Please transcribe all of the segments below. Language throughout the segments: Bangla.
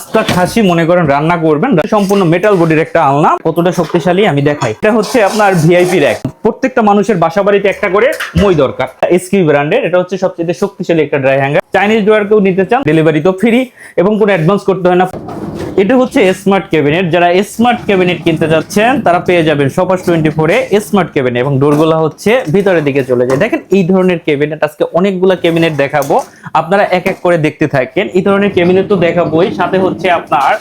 আস্তা খাসি মনে করেন রান্না করবেন সম্পূর্ণ মেটাল বডির একটা আলনা। কতটা শক্তিশালী আমি দেখাই। এটা হচ্ছে আপনার ভিআইপি র্যাক প্রত্যেকটা মানুষের বাসা বাড়িতে একটা করে মই দরকার। এসকি ব্র্যান্ডের এটা হচ্ছে সবচেয়ে শক্তিশালী একটা ড্রাই হ্যাঙ্গার চাইনিজ ডোয়ার কেউ নিতে চান ডেলিভারি তো ফ্রি এবং কোনো অ্যাডভান্স করতে হয় না। এটা হচ্ছে স্মার্ট ক্যাবিনেট যারা স্মার্ট ক্যাবিনেট কিনতে যাচ্ছেন, তারা পেয়ে যাবেন সপাস টোয়েন্টি ফোরে স্মার্ট ক্যাবিনেট এবং ডোরগুলো হচ্ছে ভিতরের দিকে চলে যায়। দেখেন, এই ধরনের ক্যাবিনেট আজকে অনেকগুলো ক্যাবিনেট দেখাবো। আপনারা এক এক করে দেখতে থাকেন। এই ধরনের ক্যাবিনেট তো দেখাবোই। সাথে হচ্ছে আপনার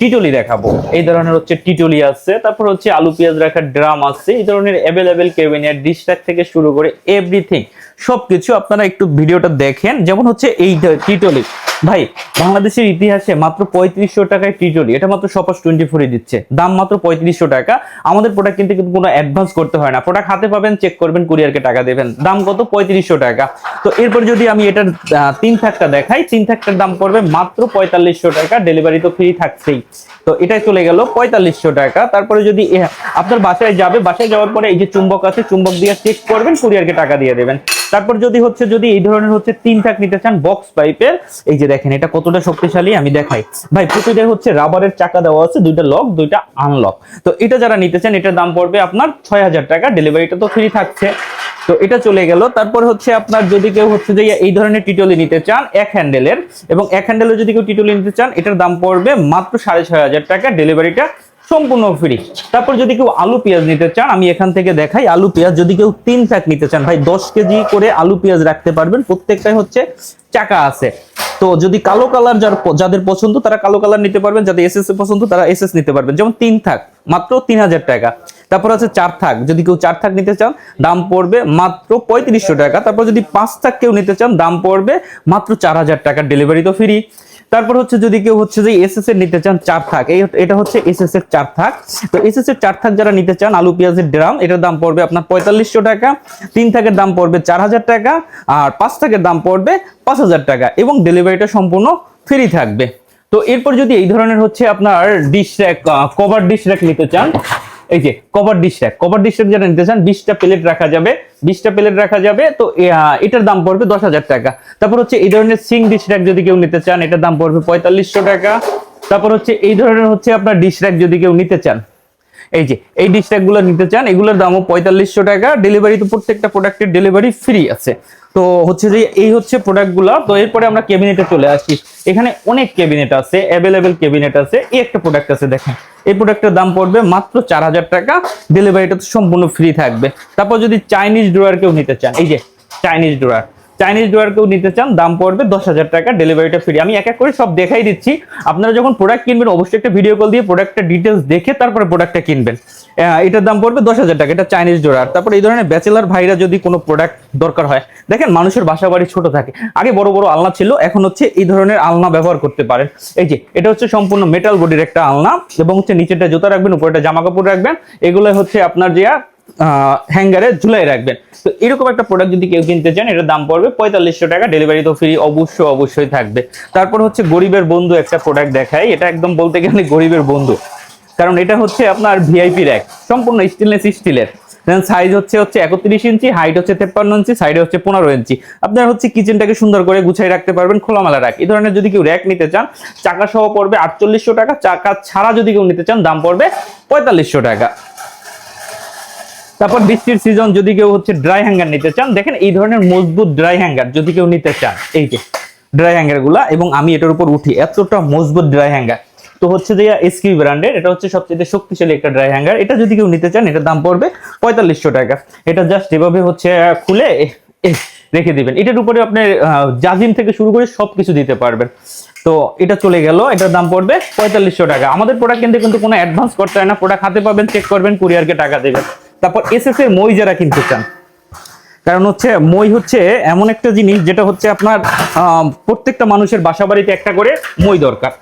টিটলি দেখাবো। এই ধরনের হচ্ছে টিটলি আছে। তারপর হচ্ছে আলু পেঁয়াজ রাখার ড্রাম আছে। এই ধরনের অ্যাভেলেবেল ক্যাবিনেট ডিশটাক থেকে শুরু করে এভরিথিং সবকিছু আপনারা একটু ভিডিওটা দেখেন। যেমন হচ্ছে এই টিটলি। ভাই, বাংলাদেশের ইতিহাসে মাত্র পঁয়ত্রিশশো টাকায় টিটলি, এটা মাত্র সপাস টোয়েন্টি ফোরে দিচ্ছে। দাম মাত্র পঁয়ত্রিশশো টাকা। আমাদের প্রোডাক্ট কিনতে কোনো অ্যাডভান্স করতে হয় না। প্রোডাক্ট হাতে পাবেন চেক করবেন কুরিয়ারকে টাকা দেবেন। দাম কত? পঁয়ত্রিশশো টাকা। তো এরপর যদি আমি এটার তিন থাকটা দেখাই, তিন থাকটার দাম পড়বে মাত্র পঁয়তাল্লিশশো টাকা। ডেলিভারি তো ফ্রি থাকছেই। তো এটাই চলে গেল পঁয়তাল্লিশশো টাকা। তারপরে যদি আপনার বাসায় যাবে, বাসায় যাওয়ার পরে এই যে চুম্বক আছে, চুম্বক দিয়ে চেক করবেন কুরিয়ারকে টাকা দিয়ে দেবেন। তারপর যদি হচ্ছে, যদি এই ধরনের হচ্ছে তিন থাক নিতে চান বক্স পাইপের এই যে দেখেন, এটা কতটা শক্তিশালী আমি দেখাই। ভাই প্রতিটা হচ্ছে রাবারের চাকা দেওয়া আছে, দুইটা লক দুইটা আনলক তো এটা যারা নিতে চান, এটার দাম পড়বে আপনার ছয় হাজার টাকা ডেলিভারিটা তো ফ্রি থাকছে। তো এটা চলে গেল। তারপর হচ্ছে আপনার যদি কেউ হচ্ছে যে এই ধরনের টিটলি নিতে চান, এক হ্যান্ডেলের এবং এক হ্যান্ডেলের যদি কেউ টিটলি নিতে চান, এটার দাম পড়বে মাত্র সাড়ে ছয় হাজার টাকা ডেলিভারিটা সম্পূর্ণ ফ্রি তারপর যদি কেউ আলু পেঁয়াজ নিতে চান, আমি এখান থেকে দেখাই আলু পেঁয়াজ। যদি কেউ তিন প্যাক নিতে চান, ভাই, দশ কেজি করে আলু পেঁয়াজ রাখতে পারবেন। প্রত্যেকটাই হচ্ছে চাকা আছে। তো যদি কালো কালার যার যাদের পছন্দ, তারা কালো কালার নিতে পারবেন। যাদের এস এস পছন্দ, তারা এস এস নিতে পারবেন। যেমন তিন থাক, মাত্র তিন হাজার টাকা। তারপর আছে চার থাক। যদি কেউ চার থাক নিতে চান, দাম পড়বে মাত্র পঁয়ত্রিশশো টাকা। তারপর যদি পাঁচ থাক কেউ নিতে চান, দাম পড়বে মাত্র চার হাজার টাকা। ডেলিভারি তো ফ্রি তারপর হচ্ছে যদি কেউ হচ্ছে যে এস এর নিতে চান, চার থাক। এটা হচ্ছে এস এস এর চার থাক। তো এস এস এর চার থাক যারা নিতে চান, আলু, পেঁয়াজের ড্রাম, এটার দাম পড়বে আপনার পঁয়তাল্লিশশো টাকা। তিন থাকের দাম পড়বে চার হাজার টাকা আর পাঁচ থাকের দাম পড়বে পাঁচ হাজার টাকা এবং ডেলিভারিটা সম্পূর্ণ ফ্রি থাকবে। তো এরপর যদি এই ধরনের হচ্ছে আপনার dish rack cover dish rack নিতে চান এই যে cover dish rack cover dish rack নিতে চান বিশটা প্লেট রাখা যাবে বিশটা প্লেট রাখা যাবে, তো এটার দাম পড়বে দশ হাজার টাকা। তারপর হচ্ছে এই ধরনের সিং ডিশ র্যাক যদি কেউ নিতে চান, এটার দাম পড়বে পঁয়তাল্লিশশো টাকা। তারপর হচ্ছে এই ধরনের হচ্ছে আপনার ডিশ র্যাক যদি কেউ নিতে চান এই যে, এই ডিশ র্যাক নিতে চান, এগুলোর দামও পঁয়তাল্লিশশো টাকা। ডেলিভারি তো প্রত্যেকটা প্রোডাক্টের ডেলিভারি ফ্রি আছে। তো হচ্ছে যে, এই হচ্ছে প্রোডাক্টগুলো। তো এরপরে আমরা ক্যাবিনেটে চলে আসি। এখানে অনেক ক্যাবিনেট আছে অ্যাভেলেবেল ক্যাবিনেট আছে। এই একটা প্রোডাক্ট আছে, দেখেন। এই প্রোডাক্টের দাম পড়বে মাত্র চার হাজার টাকা। ডেলিভারিটা তো সম্পূর্ণ ফ্রি থাকবে। তারপর যদি চাইনিজ ড্রয়ার কেউ নিতে চান, এই যে চাইনিজ ড্রয়ার চাইনিজ ডোয়ার কেউ নিতে চান, দাম পড়বে দশ হাজার টাকা ডেলিভারিটা ফ্রি আমি এক এক করে সব দেখাই দিচ্ছি। আপনারা যখন প্রোডাক্ট কিনবেন, অবশ্যই একটা ভিডিও কল দিয়ে প্রোডাক্টের ডিটেলস দেখে তারপরে প্রোডাক্টটা কিনবেন। এটার দাম পড়বে দশ হাজার টাকা, এটা চাইনিজ ডোয়ার তারপর এই ধরনের ব্যাচেলার ভাইরা যদি কোনো প্রোডাক্ট দরকার হয়, দেখেন মানুষের বাসা বাড়ি ছোট থাকে। আগে বড় বড় আলনা ছিল, এখন হচ্ছে এই ধরনের আলনা ব্যবহার করতে পারেন। এই যে, এটা হচ্ছে সম্পূর্ণ মেটাল বডির একটা আলনা, এবং হচ্ছে নিচেটা জুতা রাখবেন উপরেটা জামা কাপড় রাখবেন। এগুলো হচ্ছে আপনার যে হ্যাঙ্গারে ঝুলাই রাখবেন। তো এরকম একটা প্রোডাক্ট যদি কেউ কিনতে চান, এটার দাম পড়বে পঁয়তাল্লিশশো টাকা। ডেলিভারি তো ফ্রি অবশ্যই অবশ্যই থাকবে। তারপর হচ্ছে গরিবের বন্ধু একটা প্রোডাক্ট দেখাই। এটা একদম বলতে গেলে গরিবের বন্ধু। কারণ এটা হচ্ছে আপনার ভিআইপি র্যাক সম্পূর্ণ স্টেনলেস স্টিলের দেন সাইজ হচ্ছে হচ্ছে একত্রিশ ইঞ্চি হাইট হচ্ছে তেপ্পান্ন ইঞ্চি সাইডে হচ্ছে পনেরো ইঞ্চি। আপনার হচ্ছে কিচেনটাকে সুন্দর করে গুছাই রাখতে পারবেন, খোলামেলা রাখ এই ধরনের যদি কেউ র্যাক নিতে চান চাকা সহ পড়বে আটচল্লিশশো টাকা। চাকা ছাড়া যদি কেউ নিতে চান, দাম পড়বে পঁয়তাল্লিশশো টাকা। তারপর বৃষ্টির সিজন যদি কেউ হচ্ছে ড্রাই হ্যাঙ্গার নিতে চান, দেখেন এই ধরনের মজবুত ড্রাই হ্যাঙ্গার যদি কেউ নিতে চান, এই যে ড্রাই হ্যাঙ্গারগুলা, এবং আমি এটার উপর উঠি, এতটা মজবুত ড্রাই হ্যাঙ্গার তো হচ্ছে যে এসকিউ ব্র্যান্ডের, এটা হচ্ছে সবচেয়ে শক্তিশালী একটা ড্রাই হ্যাঙ্গার এটা যদি কেউ নিতে চান, এটার দাম পড়বে পঁয়তাল্লিশশো টাকা। এটা জাস্ট এভাবে হচ্ছে খুলে রেখে দিবেন। এটার উপরে আপনি জাজিম থেকে শুরু করে সবকিছু দিতে পারবেন। তো এটা চলে গেল, এটার দাম পড়বে পঁয়তাল্লিশশো টাকা। আমাদের প্রোডাক্ট কিনতে কিন্তু কোনো অ্যাডভান্স করতে হয় না। প্রোডাক্ট হাতে পাবেন চেক করবেন কুরিয়ারকে টাকা দেবেন। তারপর এস এস এর মই যারা কিনতে চান। কারণ হচ্ছে মই হচ্ছে এমন একটা জিনিস যেটা হচ্ছে আপনার প্রত্যেকটা মানুষের বাসা বাড়িতে একটা করে মই দরকার।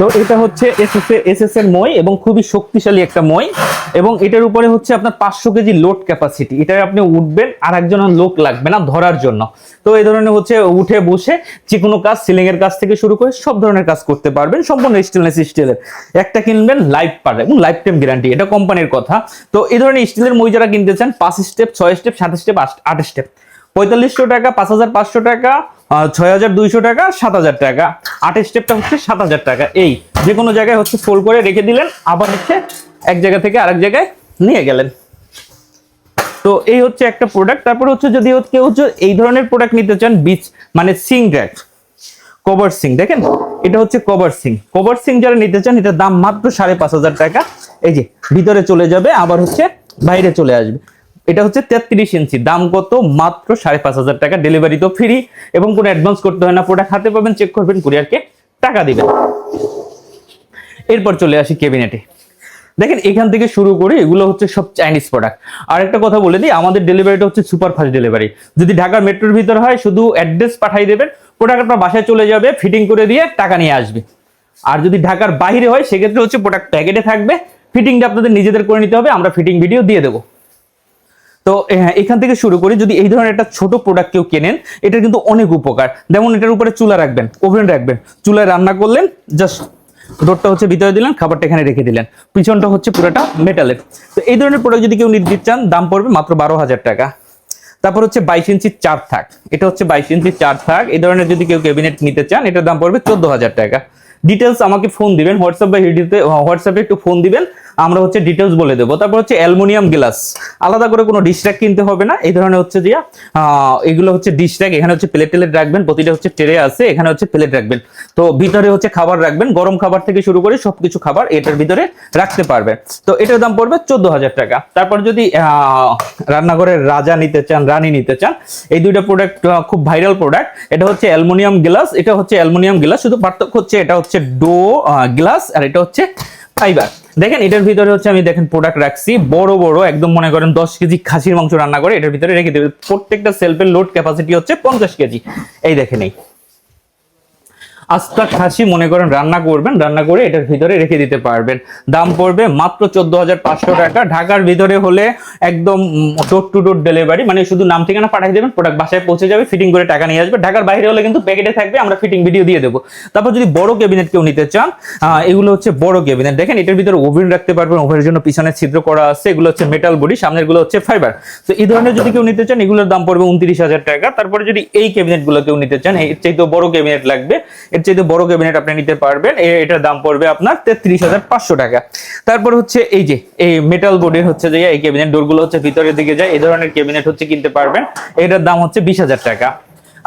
তো এটা হচ্ছে এসএস এর মই এবং খুবই শক্তিশালী একটা মই এবং এটার উপরে হচ্ছে আপনার পাঁচশো কেজি লোড ক্যাপাসিটি এটা আপনি উঠবেন আর একজন লোক লাগবে না ধরার জন্য। তো এই ধরনের হচ্ছে উঠে বসে যে কোনো কাজ সিলিং এর কাজ থেকে শুরু করে সব ধরনের কাজ করতে পারবেন, সম্পূর্ণ স্টেনলেস স্টিলের একটা কিনবেন লাইফ পার এবং লাইফ টাইম গ্যারান্টি এটা কোম্পানির কথা। তো এই ধরনের স্টিলের মই যারা কিনতে চান, পাঁচ স্টেপ ছয় স্টেপ সাত স্টেপ আট স্টেপ পঁয়তাল্লিশশো টাকা, পাঁচ হাজার পাঁচশো টাকা ছয় হাজার দুইশো টাকা, সাত হাজার টাকা। আটের স্টেপটা হচ্ছে সাত হাজার টাকা। এই যে কোনো জায়গায় হচ্ছে ফোল্ড করে রেখে দিলেন, আবার হচ্ছে এক জায়গা থেকে আরেক জায়গায় নিয়ে গেলেন। তো এই হচ্ছে একটা প্রোডাক্ট তারপর হচ্ছে যদি কেউ হচ্ছে এই ধরনের প্রোডাক্ট নিতে চান বিচ মানে সিং ড্র্যাক কভার সিং দেখেন? এটা হচ্ছে কভার সিং কভার সিং যারা নিতে চান, এটার দাম মাত্র সাড়ে পাঁচ হাজার টাকা। এই যে, ভিতরে চলে যাবে, আবার হচ্ছে বাইরে চলে আসবে। এটা হচ্ছে তেত্রিশ ইঞ্চি। দাম কত? মাত্র সাড়ে পাঁচ হাজার টাকা। ডেলিভারি তো ফ্রি এবং কোনো অ্যাডভান্স করতে হয় না। প্রোডাক্ট হাতে পাবেন চেক করবেন কুরিয়ারকে টাকা দিবেন। এরপর চলে আসি কেবিনেটে দেখেন, এখান থেকে শুরু করে এগুলো হচ্ছে সব চাইনিজ প্রোডাক্ট আর একটা কথা বলে দিই, আমাদের ডেলিভারিটা হচ্ছে সুপার ফাস্ট ডেলিভারি যদি ঢাকার মেট্রোর ভিতর হয়, শুধু অ্যাড্রেস পাঠিয়ে দেবেন প্রোডাক্ট আপনার বাসায় চলে যাবে ফিটিং করে দিয়ে টাকা নিয়ে আসবে। আর যদি ঢাকার বাইরে হয়, সেক্ষেত্রে হচ্ছে প্রোডাক্ট প্যাকেটে থাকবে। ফিটিংটা আপনাদের নিজেদের করে নিতে হবে, আমরা ফিটিং ভিডিও দিয়ে দেবো। তো হ্যাঁ, এখান থেকে শুরু করি। যদি এই ধরনের একটা ছোট প্রোডাক্ট কেউ কেনেন এটা কিন্তু অনেক উপকার। যেমন এটার উপরে চুলা রাখবেন ওভেন রাখবেন। চুলায় রান্না করলেন জাস্ট রোডটা হচ্ছে ভিতরে দিলেন খাবারটা এখানে রেখে দিলেন। পিছনটা হচ্ছে পুরোটা মেটালের তো এই ধরনের প্রোডাক্ট যদি কেউ নিতে চান দাম পড়বে মাত্র বারো হাজার টাকা। তারপর হচ্ছে বাইশ ইঞ্চির চার থাক। এটা হচ্ছে বাইশ ইঞ্চির চার থাক। এই ধরনের যদি কেউ ক্যাবিনেট নিতে চান এটার দাম পড়বে চোদ্দ হাজার টাকা। ডিটেলস আমাকে ফোন দিবেন হোয়াটসঅ্যাপ বা হিডিতে হোয়াটসঅ্যাপে একটু ফোন দিবেন। আমরা হচ্ছে ডিটেলস বলে দেবো। তারপর হচ্ছে অ্যালুমিনিয়াম গ্লাস। আলাদা করে কোনো ডিশ কিনতে হবে না। এই ধরনের হচ্ছে যে এগুলো হচ্ছে ডিশ এখানে হচ্ছে প্লেট টেলেট রাখবেন, প্রতিটা হচ্ছে ট্রে আছে। এখানে হচ্ছে প্লেট রাখবেন। তো ভিতরে হচ্ছে খাবার রাখবেন। গরম খাবার থেকে শুরু করে সবকিছু খাবার এটার ভিতরে রাখতে পারবেন তো এটার দাম পড়বে চোদ্দ হাজার টাকা। তারপর যদি রান্নাঘরের রাজা নিতে চান, রানী নিতে চান, এই দুইটা প্রোডাক্ট খুব ভাইরাল প্রোডাক্ট এটা হচ্ছে অ্যালুমিনিয়াম গ্লাস। এটা হচ্ছে অ্যালুমিনিয়াম গ্লাস। শুধু পার্থক্য হচ্ছে, এটা হচ্ছে ডো গ্লাস আর এটা হচ্ছে ফাইবার দেখেন, এটার ভিতরে হচ্ছে আমি দেখেন প্রোডাক্ট রাখছি। বড় বড়, একদম মনে করেন দশ কেজি খাসির মাংস রান্না করে, এটার ভিতরে রেখে দেবে। প্রত্যেকটা সেলফের লোড ক্যাপাসিটি হচ্ছে পঞ্চাশ কেজি। এই দেখেন এই। আস্তা খাসি মনে করেন রান্না করবেন, রান্না করে এটার ভিতরে রেখে দিতে পারবেন। দাম পড়বে মাত্র চোদ্দ হাজার পাঁচশো টাকা। ঢাকার ভিতরে হলে একদম ডোর টু ডোর ডেলিভারি মানে শুধু নাম ঠিকানা পাঠিয়ে দেবেন প্রোডাক্ট বাসায় পৌঁছে যাবে ফিটিং করে টাকা নিয়ে আসবে। ঢাকার বাইরে হলে কিন্তু প্যাকেটে থাকবে, আমরা ফিটিং ভিডিও দিয়ে দেবো। তারপর যদি বড় ক্যাবিনেট কেউ নিতে চান এগুলো হচ্ছে বড় ক্যাবিনেট দেখেন, এটার ভিতরে ওভেন রাখতে পারবেন ওভেনের জন্য পিছনে ছিদ্র করা আছে, এগুলো হচ্ছে মেটাল বডি সামনেরগুলো হচ্ছে ফাইবার তো এই ধরনের যদি কেউ নিতে চান, এগুলোর দাম পড়বে উনত্রিশ হাজার টাকা। তারপরে যদি এই ক্যাবিনেটগুলো কেউ নিতে চান, এর চাইতে বড় ক্যাবিনেট লাগবে এর চাইতে বড় ক্যাবিনেট আপনি নিতে পারবেন। এটার দাম পড়বে আপনার তেত্রিশ হাজার পাঁচশো টাকা। তারপর হচ্ছে এই যে, এই মেটাল বোর্ডের হচ্ছে যে, এই ক্যাবিনেট ডোরগুলো হচ্ছে ভিতরের দিকে যায়, এই ধরনের ক্যাবিনেট হচ্ছে কিনতে পারবেন। এটার দাম হচ্ছে বিশ হাজার টাকা।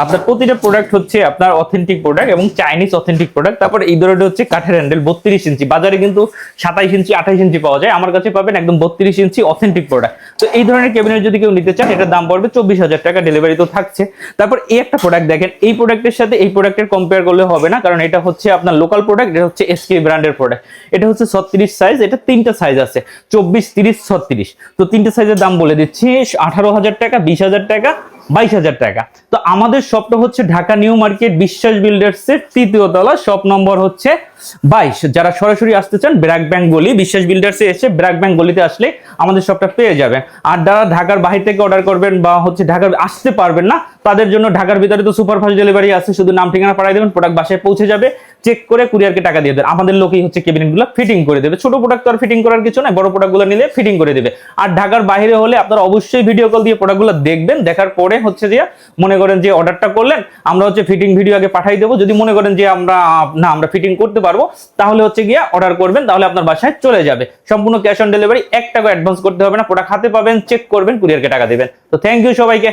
আপনার প্রতিটা প্রোডাক্ট হচ্ছে আপনার অথেন্টিক প্রোডাক্ট এবং চাইনিজ অথেন্টিক প্রোডাক্ট তারপর এই ধরনের হচ্ছে কাঠের হ্যান্ডেল বত্রিশ ইঞ্চি। বাজারে কিন্তু সাতাইশ ইঞ্চি, আঠাইশ ইঞ্চি পাওয়া যায়। আমার কাছে পাবেন একদম বত্রিশ ইঞ্চি অথেন্টিক প্রোডাক্ট তো এই ধরনের ক্যাবিনেট যদি কেউ নিতে চান, এটার দাম পড়বে চব্বিশ হাজার টাকা। ডেলিভারি তো থাকছে। তারপর এই একটা প্রোডাক্ট দেখেন, এই প্রোডাক্টের সাথে এই প্রোডাক্টের কম্পেয়ার করলে হবে না, কারণ এটা হচ্ছে আপনার লোকাল প্রোডাক্ট এটা হচ্ছে এসকে ব্র্যান্ডের প্রোডাক্ট এটা হচ্ছে ছত্রিশ সাইজ এটা তিনটা সাইজ আছে। চব্বিশ, তিরিশ, ছত্রিশ। তো তিনটা সাইজের দাম বলে দিচ্ছি, আঠারো হাজার টাকা, বিশ হাজার টাকা বাইশ হাজার টাকা। তো আমাদের শপটা হচ্ছে Dhaka new market Biswas builders এর তৃতীয় তলা। শপ নম্বর হচ্ছে বাইশ। যারা সরাসরি আসতে চান, ব্র্যাক ব্যাংক গলি, বিশ্বাস বিল্ডার্সে এসে ব্র্যাক ব্যাংক গলিতে আসলে আমাদের শপটা পেয়ে যাবেন। আর যারা ঢাকার বাহির থেকে অর্ডার করবেন বা হচ্ছে ঢাকার আসতে পারবেন না তাদের জন্য ঢাকার ভিতরে তো সুপার ফাস্ট ডেলিভারি আছে, শুধু নাম ঠিকানা পাঠিয়ে দেবেন প্রোডাক্ট বাসায় পৌঁছে যাবে চেক করে কুরিয়ারকে টাকা দিয়ে দেবেন আমাদের লোকেই হচ্ছে ক্যাবিনেটগুলো ফিটিং করে দেবে। ছোট প্রোডাক্ট তো আর ফিটিং করার কিছু নয় বড় প্রোডাক্টগুলো নিলে ফিটিং করে দেবে। আর ঢাকার বাইরে হলে আপনারা অবশ্যই ভিডিও কল দিয়ে প্রোডাক্টগুলো দেখবেন, দেখার পরে হচ্ছে যে মনে করেন যে অর্ডারটা করলেন, আমরা হচ্ছে ফিটিং ভিডিও আগে পাঠাই দেবো। যদি মনে করেন যে আমরা, না, আমরা ফিটিং করতে পারব, তাহলে হচ্ছে গিয়ে অর্ডার করবেন, তাহলে আপনার বাসায় চলে যাবে। সম্পূর্ণ ক্যাশ অন ডেলিভারি এক টাকা অ্যাডভান্স করতে হবে না প্রোডাক্ট হাতে পাবেন চেক করবেন, কুরিয়ারকে টাকা দেবেন। তো থ্যাংক ইউ সবাইকে।